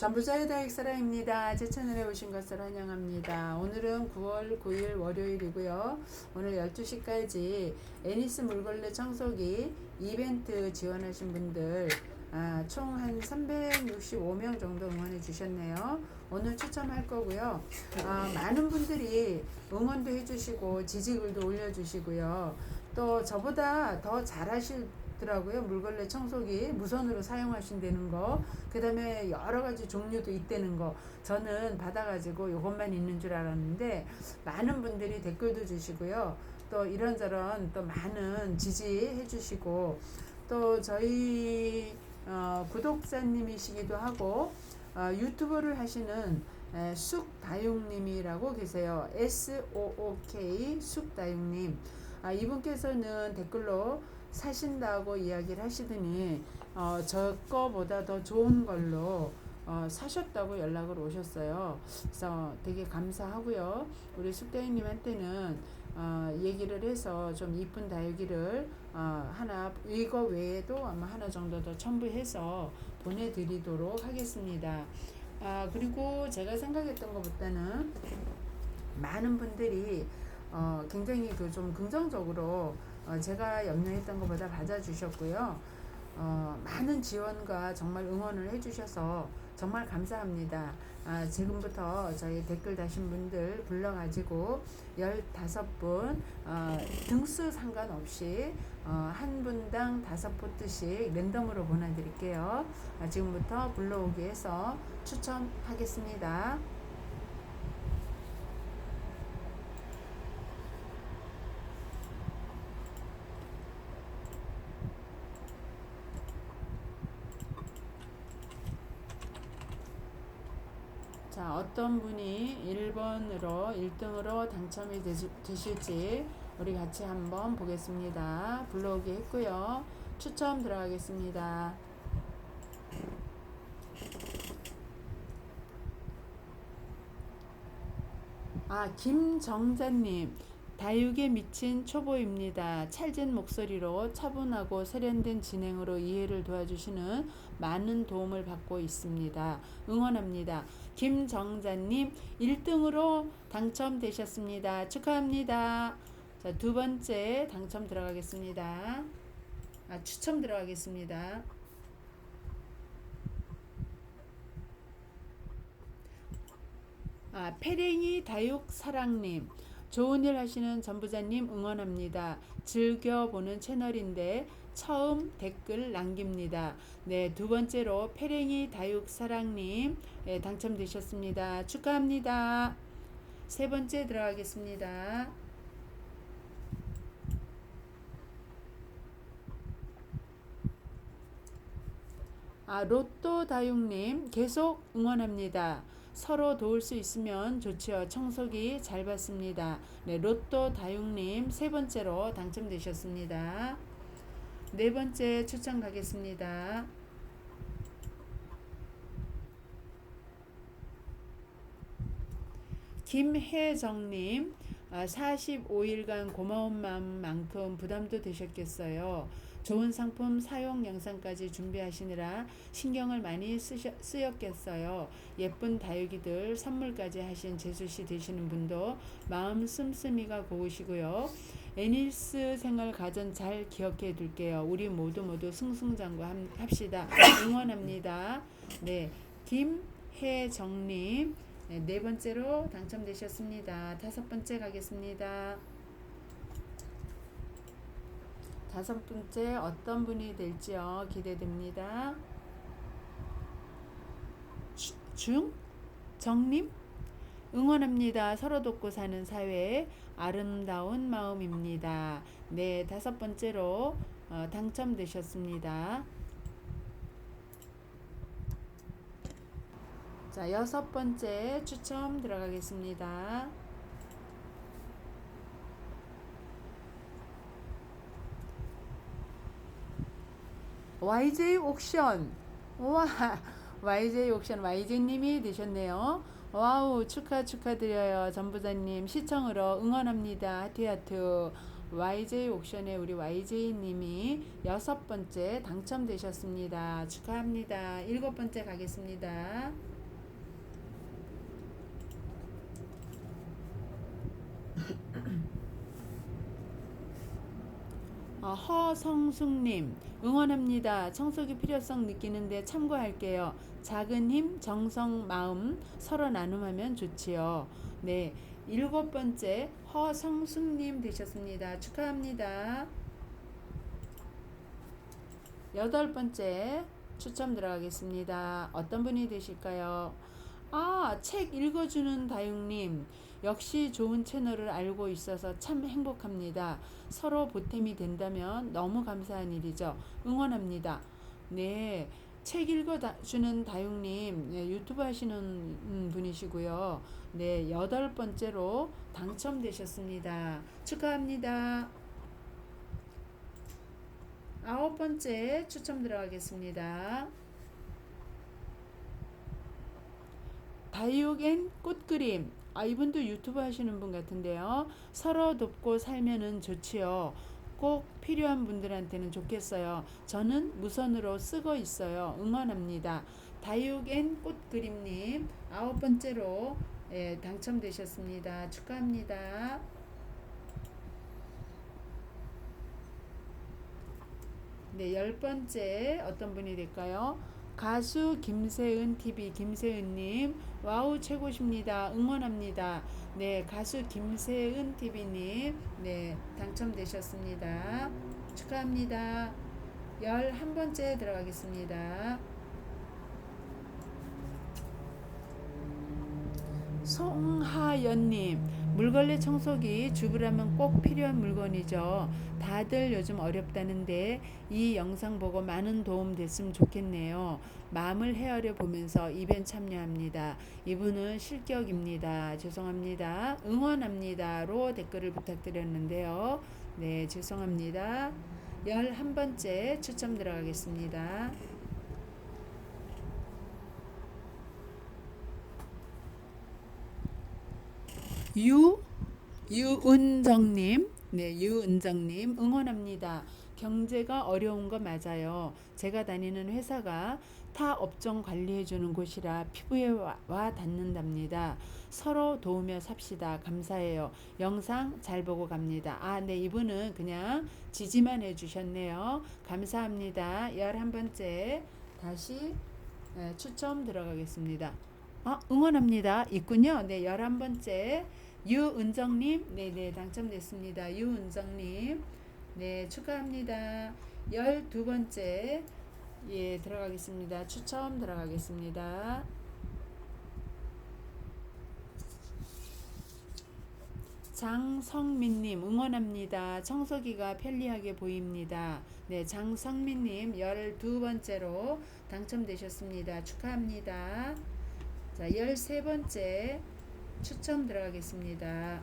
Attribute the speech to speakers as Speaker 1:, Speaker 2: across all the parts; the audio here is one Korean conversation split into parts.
Speaker 1: 전부자의 다익사랑입니다. 제 채널에 오신 것을 환영합니다. 오늘은 9월 9일 월요일이고요. 오늘 12시까지 애니스 물걸레 청소기 이벤트 지원하신 분들 아, 총 한 365명 정도 응원해 주셨네요. 오늘 추첨할 거고요. 아, 많은 분들이 응원도 해주시고 지지글도 올려주시고요. 또 저보다 더 잘하 시더라고요. 물걸레 청소기 무선으로 사용하신다는 거. 그 다음에 여러 가지 종류도 있다는 거. 저는 받아가지고 이것만 있는 줄 알았는데 많은 분들이 댓글도 주시고요. 또 이런저런 또 많은 지지해 주시고 또 저희 어, 구독자님이시기도 하고 어, 유튜버를 하시는 에, 쑥다육님이라고 계세요. S O O K 쑥다육님. 아, 이분께서는 댓글로 사신다고 이야기를 하시더니 어, 저 거보다 더 좋은 걸로 어, 사셨다고 연락을 오셨어요. 그래서 되게 감사하고요. 우리 숙대님한테는 어, 얘기를 해서 좀 이쁜 다육이를 어, 하나 이거 외에도 아마 하나 정도 더 첨부해서 보내드리도록 하겠습니다. 아 그리고 제가 생각했던 것보다는 많은 분들이 어, 굉장히 그 좀 긍정적으로 어, 제가 염려했던 것보다 받아주셨고요. 어, 많은 지원과 정말 응원을 해주셔서 정말 감사합니다. 아, 지금부터 저희 댓글 다신 분들 불러가지고 15분 어, 등수 상관없이 어, 한 분당 다섯 포트씩 랜덤으로 보내드릴게요. 아, 지금부터 불러오기 해서 추첨하겠습니다. 자, 어떤 분이 1번으로 1등으로 당첨이 되실지 우리 같이 한번 보겠습니다. 불러오기 했고요. 추첨 들어가겠습니다. 아, 김정자님. 다육에 미친 초보입니다. 찰진 목소리로 차분하고 세련된 진행으로 이해를 도와주시는 많은 도움을 받고 있습니다. 응원합니다. 김정자님 1등으로 당첨되셨습니다. 축하합니다. 자, 두 번째 당첨 들어가겠습니다. 아, 추첨 들어가겠습니다. 아, 페랭이 다육 사랑님. 좋은 일 하시는 전부자님 응원합니다. 즐겨보는 채널인데 처음 댓글 남깁니다. 네, 두 번째로 페랭이 다육 사랑님 네, 당첨되셨습니다. 축하합니다. 세 번째 들어가겠습니다. 아, 로또 다육님 계속 응원합니다. 서로 도울 수 있으면 좋지요. 청소기 잘 받습니다. 네, 로또 다육님 세 번째로 당첨되셨습니다. 네 번째 추천 가겠습니다. 김혜정님, 45일간 고마운 마음만큼 부담도 되셨겠어요. 좋은 상품 사용 영상까지 준비하시느라 신경을 많이 쓰셨, 쓰였겠어요. 예쁜 다육이들 선물까지 하신 재수씨 되시는 분도 마음 씀씀이가 고우시고요. 애니스 생활 가전 잘 기억해 둘게요. 우리 모두 모두 승승장구합시다. 응원합니다. 네, 김혜정님 네, 네 번째로 당첨되셨습니다. 다섯 번째 가겠습니다. 다섯 번째 어떤 분이 될지요 기대됩니다. 주, 중 정님 응원합니다. 서로 돕고 사는 사회 아름다운 마음입니다. 네 다섯 번째로 어, 당첨되셨습니다. 자 여섯 번째 추첨 들어가겠습니다. YJ 옥션. 와, YJ 옥션 YJ님이 되셨네요. 와우, 축하 축하드려요. 전부자님 시청으로 응원합니다. 하트 하트. YJ 옥션의 우리 YJ님이 여섯 번째 당첨되셨습니다. 축하합니다. 일곱 번째 가겠습니다. 허성숙님 응원합니다. 청소기 필요성 느끼는데 참고할게요. 작은 힘, 정성, 마음 서로 나눔하면 좋지요. 네, 일곱 번째 허성숙님 되셨습니다. 축하합니다. 여덟 번째 추첨 들어가겠습니다. 어떤 분이 되실까요? 아, 책 읽어주는 다육님. 역시 좋은 채널을 알고 있어서 참 행복합니다. 서로 보탬이 된다면 너무 감사한 일이죠. 응원합니다. 네. 책 읽어주는 다육님 네, 유튜브 하시는 음, 분이시고요. 네, 여덟 번째로 당첨되셨습니다. 축하합니다. 아홉 번째 추첨 들어가겠습니다. 다육앤 꽃그림. 아, 이분도 유튜브 하시는 분 같은데요. 서로 돕고 살면은 좋지요. 꼭 필요한 분들한테는 좋겠어요. 저는 무선으로 쓰고 있어요. 응원합니다. 다육앤 꽃그림님 아홉 번째로 예, 당첨되셨습니다. 축하합니다. 네, 열 번째 어떤 분이 될까요? 가수 김세은 TV 김세은님 와우 최고십니다. 응원합니다. 네 가수 김세은 TV님 네 당첨되셨습니다. 축하합니다. 열한 번째 들어가겠습니다. 송하연님 물걸레 청소기 주부라면 꼭 필요한 물건이죠. 다들 요즘 어렵다는데 이 영상 보고 많은 도움 됐으면 좋겠네요. 마음을 헤아려 보면서 이벤트 참여합니다. 이분은 실격입니다. 죄송합니다. 응원합니다로 댓글을 부탁드렸는데요. 네, 죄송합니다. 11번째 추첨 들어가겠습니다. 유 유은정님, 네, 유은정님 응원합니다. 경제가 어려운 거 맞아요. 제가 다니는 회사가 타 업종 관리해주는 곳이라 피부에 와, 와 닿는답니다. 서로 도우며 삽시다. 감사해요. 영상 잘 보고 갑니다. 아, 네, 이분은 그냥 지지만 해주셨네요. 감사합니다. 11번째 다시 네, 추첨 들어가겠습니다. 아, 응원합니다. 있군요. 네, 11번째. 유은정님, 네네, 당첨됐습니다. 유은정님, 네, 축하합니다. 12번째, 예, 들어가겠습니다. 추첨 들어가겠습니다. 장성민님 응원합니다. 청소기가 편리하게 보입니다. 네, 장성민님 12번째로 당첨되셨습니다. 축하합니다. 자, 13번째 추첨 들어가겠습니다.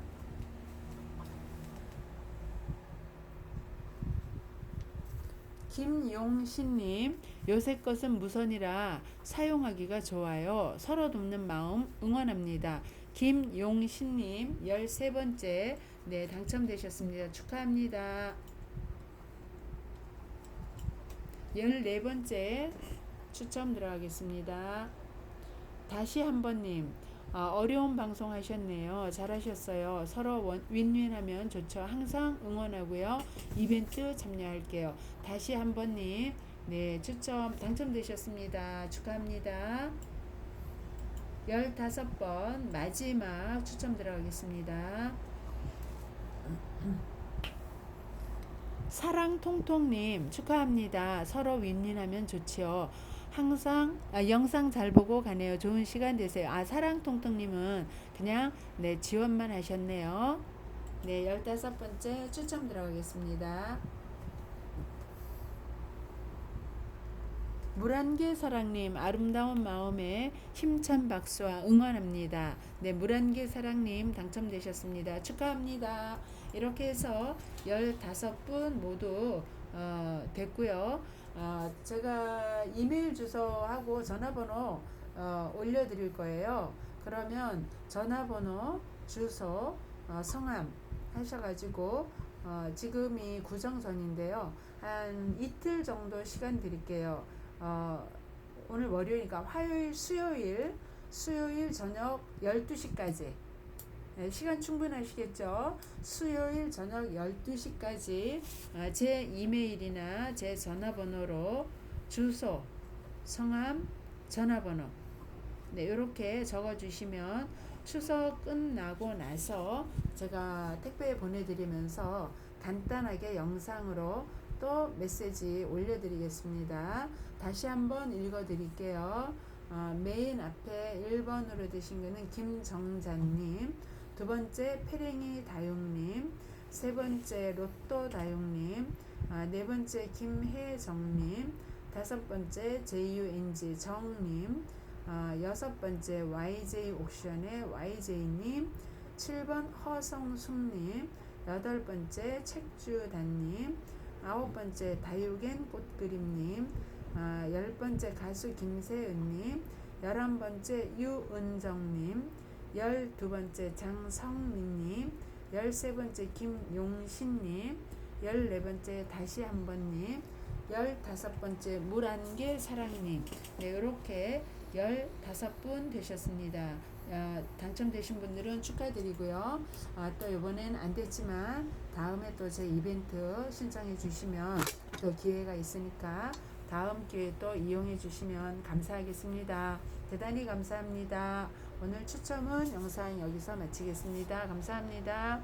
Speaker 1: 김용신님, 요새 것은 무선이라 사용하기가 좋아요. 서로 돕는 마음 응원합니다. 김용신님, 13번째, 네, 당첨되셨습니다. 축하합니다. 14번째 추첨 들어가겠습니다. 다시 한 번님, 아, 어려운 방송 하셨네요. 잘하셨어요. 서로 원, 윈윈하면 좋죠. 항상 응원하고요. 이벤트 참여할게요. 다시 한 번님, 네, 추첨 당첨되셨습니다. 축하합니다. 15번 마지막 추첨 들어가겠습니다. 사랑통통님 축하합니다. 서로 윈윈하면 좋지요. 항상 아, 영상 잘 보고 가네요. 좋은 시간 되세요. 아 사랑통통님은 그냥 네 지원만 하셨네요. 네 열다섯 번째 추첨 들어가겠습니다. 물안개 사랑님 아름다운 마음에 힘찬 박수와 응원합니다. 네 물안개 사랑님 당첨되셨습니다. 축하합니다. 이렇게 해서 15분 모두 어, 됐고요. 어, 제가 이메일 주소하고 전화번호 어, 올려드릴 거예요. 그러면 전화번호, 주소, 어, 성함 하셔가지고 어, 지금이 구정전인데요. 한 이틀 정도 시간 드릴게요. 어, 오늘 월요일이니까 화요일, 수요일, 수요일 저녁 12시까지. 네, 시간 충분하시겠죠? 수요일 저녁 12시까지 아, 제 이메일이나 제 전화번호로 주소, 성함, 전화번호 네, 이렇게 적어주시면 추석 끝나고 나서 제가 택배 보내드리면서 간단하게 영상으로 또 메시지 올려드리겠습니다. 다시 한번 읽어드릴게요. 어, 메인 앞에 1번으로 되신 거는 김정자님, 두 번째 페랭이 다용님, 세 번째 로또 다용님, 아, 네 번째 김혜정님, 다섯 번째 JUNG 정님, 아, 여섯 번째 YJ 옥션의 YJ님, 7번 허성숙님, 여덟 번째 책주단님, 아홉 번째 다육엔 꽃그림님, 아, 열 번째 가수 김세은님, 열한 번째 유은정님, 열두 번째 장성민님, 열세 번째 김용신님, 열네 번째 다시 한 번님, 열다섯 번째 물안개 사랑님, 네 이렇게 열다섯 분 되셨습니다. 아, 당첨되신 분들은 축하드리고요. 아, 또 이번엔 안 됐지만 다음에 또 제 이벤트 신청해 주시면 또 기회가 있으니까 다음 기회에 또 이용해 주시면 감사하겠습니다. 대단히 감사합니다. 오늘 추첨은 영상 여기서 마치겠습니다. 감사합니다.